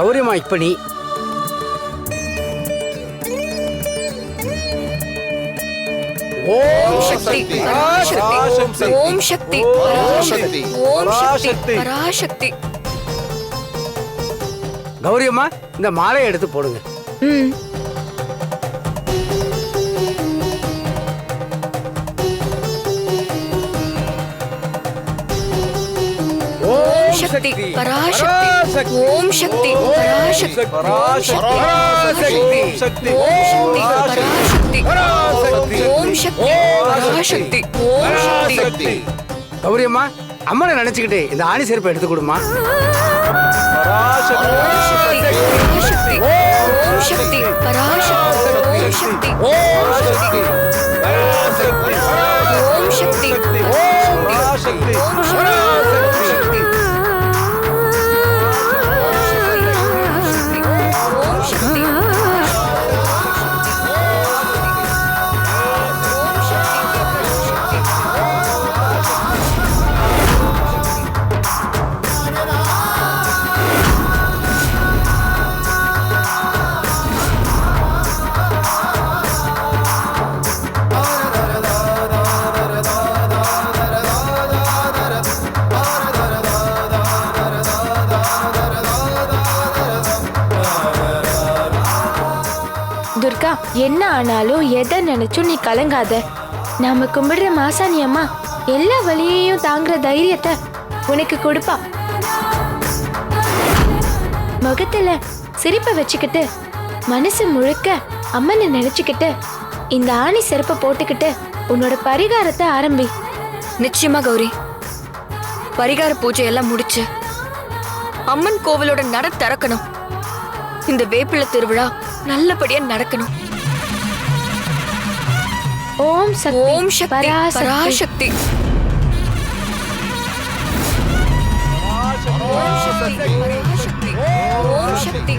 கௌரியம்மா இப்ப நீ. ஓம் சக்தி. சக்தி. பராசக்தி. ஓம் சக்தி. பராசக்தி. ஓம் சக்தி. பராசக்தி. பராசக்தி. கௌரியம்மா இந்த மாலையை எடுத்து போடுங்க. ம். ஓம் சக்தி பராசக்தி ஓம் சக்தி பராசக்தி பராசக்தி பராசக்தி. சக்தி ஓம் சக்தி பராசக்தி ஓம் சக்தி பராசக்தி ஓம் சக்தி சக்தி கௌரியம்மா அம்மனை நினைச்சுக்கிட்டு இந்த ஆணி செருப்பை எடுத்து கொடுமா பராசக்தி ஓம் சக்தி பராசக்தி ஓம் சக்தி பராசக்தி ஓம் சக்தி பராசக்தி ஓம் சக்தி துர்கா என்ன ஆனாலும் எதை நினைச்சும் நீ கலங்காத. நாம கும்பிடுற மாசாணி அம்மா எல்லா வழியையும் தாங்குற தைரியத்தை உனக்கு கொடுப்பா. முகத்துல சிரிப்பை வச்சுக்கிட்டு மனசு முழுக்க அம்மனை நினைச்சுக்கிட்டு இந்த ஆணி செருப்பை போட்டுக்கிட்டு உன்னோட பரிகாரத்தை ஆரம்பி. நிச்சயமா கௌரி. பரிகார பூஜை எல்லாம் முடிச்சு அம்மன் கோவிலோட நட திறக்கணும். இந்த வேப்பில திருவிழா நல்லபடியா நடக்கணும். ஓம் சக்தி ஓம் சக்தி பராசக்தி. பராசக்தி. ஓம் சக்தி.